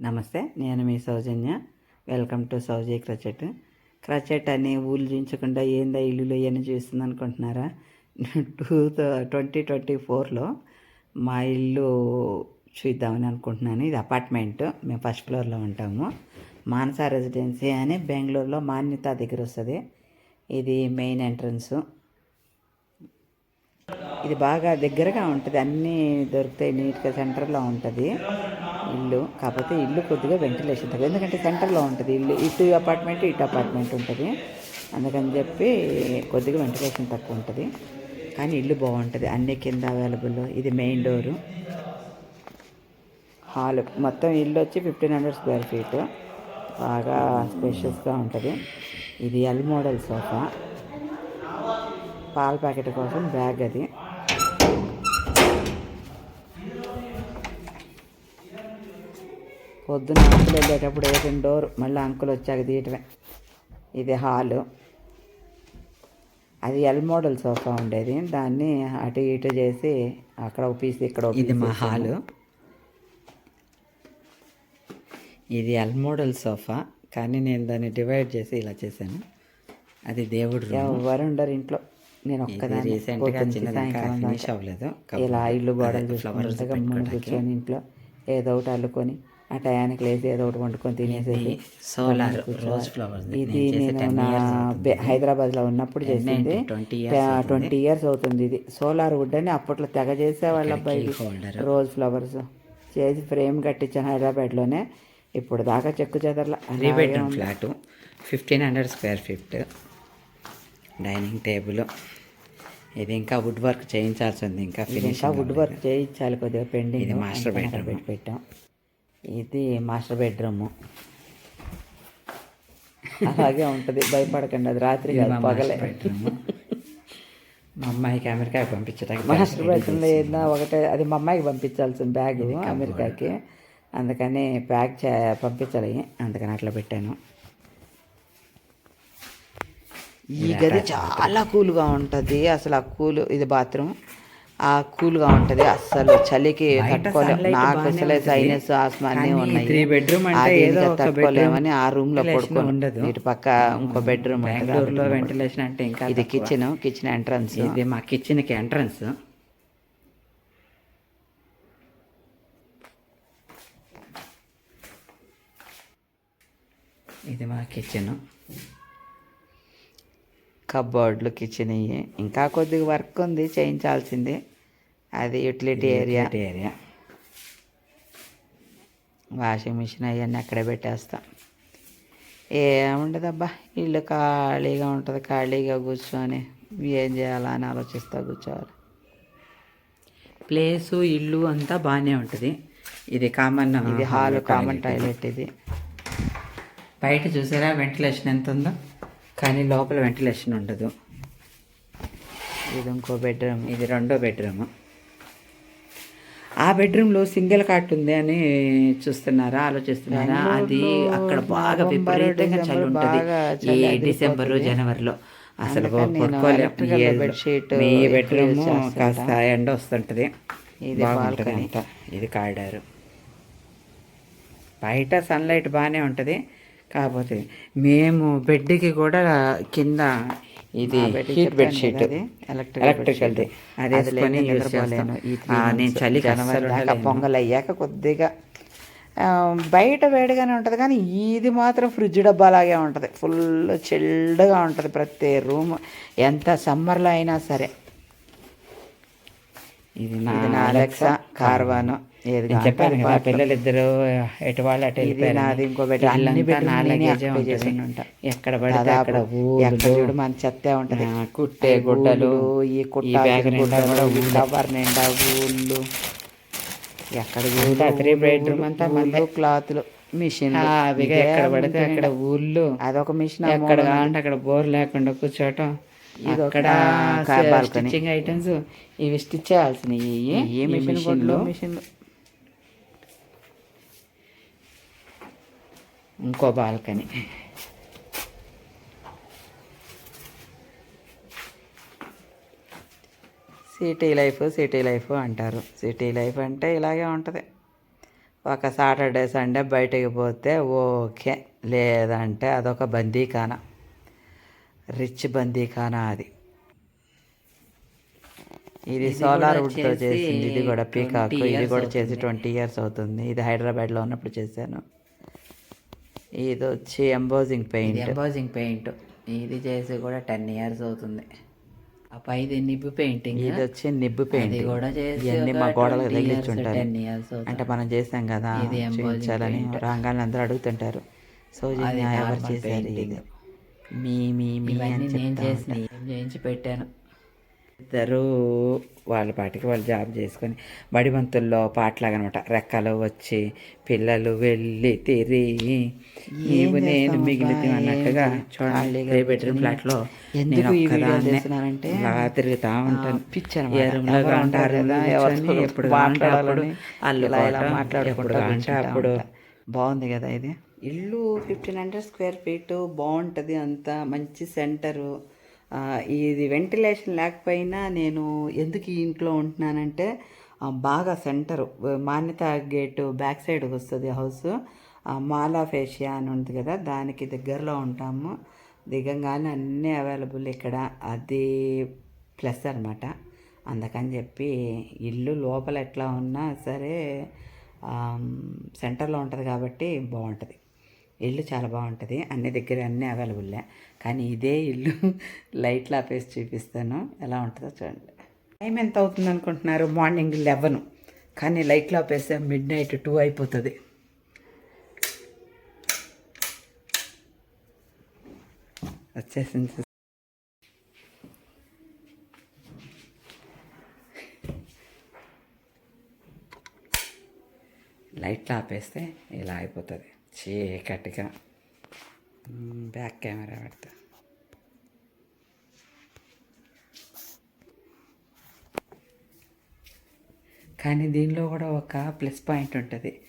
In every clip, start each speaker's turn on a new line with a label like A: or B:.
A: నమస్తే నేను మీ సౌజన్య. Welcome to సౌజీ క్రచెట్. క్రచెట్ అని ఊళ్ళు చూపించకుండా ఏందా ఇల్లులు ఇవన్నీ చూస్తుంది అనుకుంటున్నారా? టూ ట్వంటీ ట్వంటీ ఫోర్లో మా ఇల్లు చూద్దామని అనుకుంటున్నాను. ఇది అపార్ట్మెంట్. మేము ఫస్ట్ ఫ్లోర్లో ఉంటాము. మానస రెసిడెన్సీ అని బెంగళూరులో మాన్యత దగ్గర వస్తుంది. ఇది మెయిన్ ఎంట్రన్స్. ఇది బాగా దగ్గరగా ఉంటుంది. అన్నీ దొరుకుతాయి నీట్గా సెంటర్లో ఉంటుంది. ఇల్లు కాకపోతే ఇల్లు కొద్దిగా వెంటిలేషన్ తక్కువ. ఎందుకంటే సెంటర్లో ఉంటుంది ఇల్లు. ఇటు అపార్ట్మెంట్ ఇటు అపార్ట్మెంట్ ఉంటుంది. అందుకని చెప్పి కొద్దిగా వెంటిలేషన్ తక్కువ ఉంటుంది. కానీ ఇల్లు బాగుంటుంది. అన్ని కింద అవైలబుల్ ఇది మెయిన్ డోరు హాల్ మొత్తం ఇల్లు వచ్చి ఫిఫ్టీన్ హండ్రెడ్ స్క్వేర్ ఫీట్ బాగా స్పేషియస్గా ఉంటుంది. ఇది ఎల్ మోడల్ సోఫా పాల ప్యాకెట్ కోసం బ్యాగ్ అది. పొద్దున అంకులు వెళ్ళేటప్పుడు వేసిన డోర్ మళ్ళీ అంకులు వచ్చాక తీయటమే. ఇది హాలు. అది ఎల్ మోడల్ సోఫా ఉండేది. దాన్ని అటు ఇటు చేసి అక్కడ ఒక పీస్ ఇక్కడ
B: ఇది మా. హాలు. ఇది ఎల్ మోడల్ సోఫా కానీ నేను దాన్ని డివైడ్ చేసి ఇలా చేశాను. అది దేవుడు
A: ఎవరు ఉండరు ఇంట్లో. నేను ఒక్కదాన్ని. పొద్దున్న ఇలా ఇల్లు గోడలు. కూర్చొని ఇంట్లో ఏదో ఒకటి అల్లుకొని ఆ టయానికి లేసి ఏదో ఒకటి వండుకొని తినేసేసి
B: సోలార్. రోజ్ ఫ్లవర్స్
A: ఇది నేను నా హైదరాబాద్లో ఉన్నప్పుడు చేసింది.
B: ట్వంటీ
A: ఇయర్స్ అవుతుంది. ఇది. సోలార్ వుడ్ అని అప్పట్లో తెగ చేసేవాళ్ళ అబ్బాయి రోజ్ ఫ్లవర్స్. చేసి ఫ్రేమ్ కట్టించాను హైదరాబాద్లోనే. ఇప్పుడు దాకా చెక్కు చెదర్లా.
B: Three bedroom flat. Fifteen hundred square feet. Dining table. ఇది ఇంకా వుడ్ వర్క్ చేయించాల్సి ఉంది. ఇంకా ఫినిష్
A: వుడ్ వర్క్ చేయించాలి కొద్దిగా పెండింగ్.
B: ఇది మాస్టర్ బెడ్రూమ్.
A: పెట్టాం ఇది మాస్టర్ బెడ్రూమ్. అలాగే ఉంటుంది భయపడకండి అది రాత్రి కాదు పగలే.
B: మా అమ్మాయికి అమెరికా పంపించడానికి
A: మాస్టర్ బెడ్రూమ్లో ఏదైనా ఒకటే అది మా అమ్మాయికి పంపించాల్సిన బ్యాగ్ అమెరికాకి. అందుకని ప్యాక్ చే పంపించాలి. అందుకని అట్లా పెట్టాను. ఈ గది చాలా కూల్గా ఉంటుంది. అసలు ఆ కూల్ ఇది బాత్రూమ్. కూల్గా ఉంటుంది. అస్సలు చలికి తట్టుకోలేము నాకు అసలు. సైనస్ ఆస్మా అన్నీ ఉన్నాయి.
B: ఒక
A: తట్టుకోలేమని ఆ
B: రూమ్లో
A: పడుకోను.
B: ఉండదు.
A: ఇటు పక్క ఇంకో బెడ్రూమ్
B: బెంగళూరులో వెంటిలేషన్ అంటే ఇంకా
A: ఇది. కిచెన్ కిచెన్ ఎంట్రన్స్
B: ఇది మా కిచెన్కి ఎంట్రన్స్ ఇది మా కిచెన్
A: కబోర్డ్లు కిచెన్ ఇవి ఇంకా కొద్దిగా వర్క్ ఉంది చేయించాల్సింది. అది utility area.
B: Area.
A: Washing machine అవన్నీ అక్కడే పెట్టేస్తాం. ఏముండదబ్బా ఇల్లు ఖాళీగా ఉంటుంది ఖాళీగా కూర్చొని ఏం చేయాలా అని ఆలోచిస్తూ కూర్చోవాలి.
B: ప్లేసు ఇల్లు అంతా బాగానే ఉంటుంది. ఇది కామన్
A: ఇది హాల్ కామన్ టాయిలెట్ ఇది.
B: బయట చూసారా వెంటిలేషన్ ఎంత ఉందో కానీ లోపల వెంటిలేషన్ ఉండదు.
A: ఇది ఇంకో బెడ్రూమ్
B: ఇది రెండో బెడ్రూమ్. ఆ బెడ్రూమ్లో సింగిల్ కాట్ ఉంది అని చూస్తున్నారా ఆలోచిస్తున్నారా? అది అక్కడ బాగా విపరీతంగా చలి ఉంటుంది. ఈ డిసెంబర్ జనవరిలో. అసలు మీ బెడ్రూమ్. కాస్త ఎండ వస్తుంటుంది.
A: ఇది
B: బాగుంటుంది
A: balcony.
B: అంతా. ఇది కారిడారు. బయట సన్లైట్ బాగానే ఉంటుంది. కాకపోతే మేము బెడ్కి కూడా కింద ఇది హీట్ బెడ్షీట్.
A: కదా అది,
B: ఎలక్ట్రికల్ది
A: నిద్రపోలేను
B: నేను ఉండలేను.
A: పొంగల్ అయ్యాక కొద్దిగా బయట వేడిగానే ఉంటుంది కానీ ఇది మాత్రం ఫ్రిడ్జ్ డబ్బాలాగే ఉంటుంది. ఫుల్ చిల్డ్గా ఉంటుంది ప్రతి రూమ్. ఎంత సమ్మర్లో అయినా సరే.
B: ఇది
A: నా అలెక్సా కార్వాను ఏది
B: చెప్పాను కదా
A: పాటలు.
B: పిల్లలిద్దరు ఎటు వాళ్ళు అటు.
A: నాది ఇంకో ఉంటా.
B: ఎక్కడ పడితే అక్కడ
A: చూడు మన చెత్తే ఉంటుంది
B: కుట్టే గుడ్డలు
A: ఈ కుట్ట. కవర్ నిండా ఊళ్ళు ఎక్కడ
B: three bedroom అంతా మందే.
A: క్లాత్లు మిషన్
B: ఎక్కడ పడితే అక్కడ ఊళ్ళు
A: అదొక మిషన్
B: ఎక్కడ కావాలంటే అక్కడ బోర్ లేకుండా
A: ఒక
B: అక్కడ. స్టిచ్చింగ్ ఐటమ్స్ ఇవి స్టిచ్ చేయాల్సినవి
A: ఏ మిషన్ కొట్లో మిషన్
B: ఇంకో balcony
A: city life city life అంటారు. సిటీ లైఫ్ అంటే ఇలాగే ఉంటుంది.
B: ఒక సాటర్డే సండే బయటికి పోతే ఓకే లేదంటే అదొక బందీఖానా. రిచ్ బందీఖానా అది. ఇది సోలార్ వుడ్తో చేసింది. ఇది కూడా పీకాక్. ఇది కూడా చేసి ట్వంటీ ఇయర్స్ అవుతుంది. ఇది హైదరాబాద్లో ఉన్నప్పుడు చేశాను. ఇది వచ్చి ఎంబోజింగ్ పెయింట్.
A: Embossing paint. ఇది చేసి కూడా టెన్ ఇయర్స్ అవుతుంది. ఆ పైది నిబ్బు పెయింటింగ్.
B: ఇది వచ్చి నిబ్బు పెయింట్
A: కూడా చేసి
B: ఇవన్నీ మా గోడలకు
A: 20 years,
B: తగిలించుంటారు
A: 10 years అవుతుంది.
B: అంటే మనం చేసాం కదా
A: paint.
B: రాగానే అందరూ అడుగుతుంటారు.
A: అది
B: ఎవరు చేశారు. ఇది? మీ మీ మీ
A: ఇవన్నీ నేను చేసిన. చేయించి పెట్టాను
B: ఇద్దరు వాళ్ళ పాటికి వాళ్ళు జాబ్ చేసుకొని బడిబంతుల్లో పాటలాగనమాట రెక్కలు వచ్చి పిల్లలు వెళ్ళి తిరిగి నీవు నేను మిగిలితే అన్నట్టుగా? చూడండి త్రీ బెడ్రూమ్ ఫ్లాట్లో
A: ఎందుకు
B: నేను ఒక్కదాన్నే అలా తిరుగుతా ఉంటాను
A: పిచ్చి అన్నమాట.
B: ఏ ఎప్పుడు అప్పుడు ఎప్పుడు.
A: బాగుంది కదా ఇది ఇల్లు ఫిఫ్టీన్ హండ్రెడ్ స్క్వేర్ ఫీట్ బాగుంటుంది అంతా మంచి సెంటరు ఇది వెంటిలేషన్ లేకపోయినా నేను ఎందుకు ఈ ఇంట్లో ఉంటున్నానంటే బాగా సెంటరు మాన్యత గేటు బ్యాక్ సైడ్కి వస్తుంది హౌస్ మాలా ఫేషియా అని ఉంది కదా దానికి దగ్గరలో ఉంటాము. దిగంగానే అన్నీ అవైలబుల్ ఇక్కడ. అది ప్లస్ అనమాట అందుకని చెప్పి ఇల్లు లోపల ఎట్లా ఉన్నా సరే సెంటర్లో ఉంటుంది కాబట్టి బాగుంటుంది. ఇల్లు చాలా బాగుంటుంది. అన్ని దగ్గర అన్నీ అవైలబుల్లే కానీ ఇదే ఇల్లు లైట్లు ఆపేసి చూపిస్తాను. ఎలా ఉంటుందో చూడండి. టైం ఎంత అవుతుంది అనుకుంటున్నారు? మార్నింగ్ లెవెన్ కానీ లైట్లు ఆపేస్తే మిడ్ నైట్ టూ అయిపోతుంది. వచ్చేసింది. లైట్లు ఆపేస్తే ఇలా అయిపోతుంది. చీకటిగా. బ్యాక్ కెమెరా పెడతా. కానీ దీనిలో కూడా ఒక ప్లస్ పాయింట్ ఉంటుంది.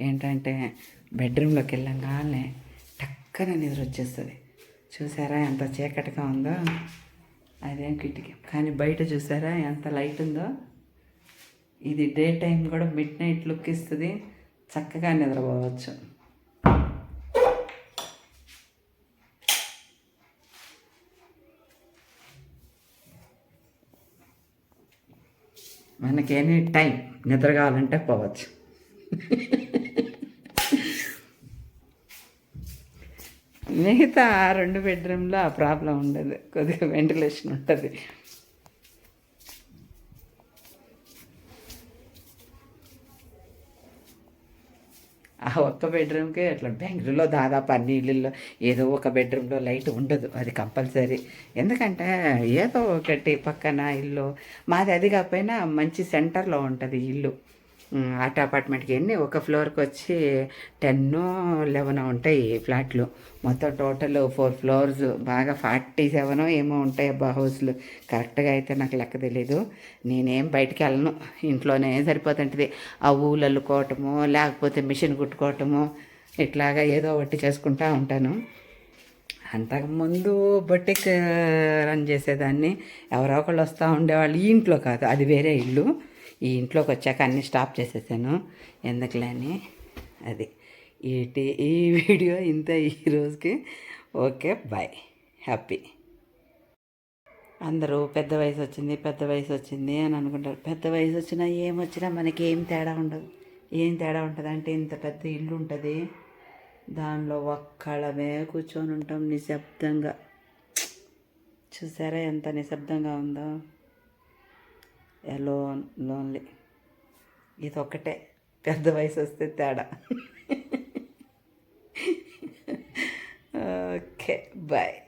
A: ఏంటంటే బెడ్రూమ్లోకి వెళ్ళంగానే టక్కన నిద్ర వచ్చేస్తుంది. చూసారా ఎంత చీకటిగా ఉందో? అదేం కిటికీ. కానీ బయట చూసారా ఎంత లైట్ ఉందో? ఇది డే టైం కూడా మిడ్ నైట్ లుక్ ఇస్తుంది. చక్కగా నిద్రపోవచ్చు. మనకి ఎనీ టైం నిద్ర కావాలంటే పోవచ్చు. మిగతా ఆ రెండు బెడ్రూమ్లో ఆ ప్రాబ్లం ఉండదు. కొద్దిగా వెంటిలేషన్ ఉంటుంది. ఆ ఒక్క బెడ్రూమ్కే అట్లా బెంగళూరులో దాదాపు అన్ని ఇళ్ళల్లో ఏదో ఒక బెడ్రూమ్లో లైట్ ఉండదు అది కంపల్సరీ. ఎందుకంటే ఏదో ఒకటి పక్కన ఇల్లు. మాది అది కాకపోయినా మంచి సెంటర్లో ఉంటుంది ఇల్లు. ఆట అపార్ట్మెంట్కి ఎన్ని ఒక ఫ్లోర్కి వచ్చి టెన్ లెవెన్ ఉంటాయి ఫ్లాట్లు. మొత్తం టోటల్ ఫోర్ ఫ్లోర్స్ బాగా ఫార్టీ సెవెన్ ఏమో ఉంటాయి అబ్బా హౌస్లు. కరెక్ట్గా అయితే నాకు లెక్క తెలీదు. నేనేం బయటికి వెళ్ళను. ఇంట్లోనే సరిపోతుంటుంది. ఆ ఊళ్ళు అల్లుకోవటము లేకపోతే మిషన్ కుట్టుకోవటము ఇట్లాగా ఏదో ఒకటి చేసుకుంటా ఉంటాను. అంతకుముందు బొటిక్ రన్ చేసేదాన్ని. ఎవరో ఒకళ్ళు వస్తూ ఉండేవాళ్ళు. ఈ ఇంట్లో కాదు అది వేరే ఇల్లు. ఈ ఇంట్లోకి వచ్చాక అన్నీ స్టాప్ చేసేసాను. ఎందుకులే అని అది. ఈ టీ- ఈ వీడియో ఇంత ఈ రోజుకి. Okay bye. హ్యాపీ. అందరూ పెద్ద వయసు వచ్చింది పెద్ద వయసు వచ్చింది అని అనుకుంటారు. పెద్ద వయసు వచ్చినా ఏం వచ్చినా మనకి ఏం తేడా ఉండదు. ఏం తేడా ఉంటుంది అంటే ఇంత పెద్ద ఇల్లు ఉంటుంది. దానిలో ఒక్కళ్ళమే కూర్చొని ఉంటాం నిశ్శబ్దంగా. చూసారా ఎంత నిశ్శబ్దంగా ఉందో? Lone lonely. ఇది పెద్ద వయసు వస్తే తేడా. Okay bye.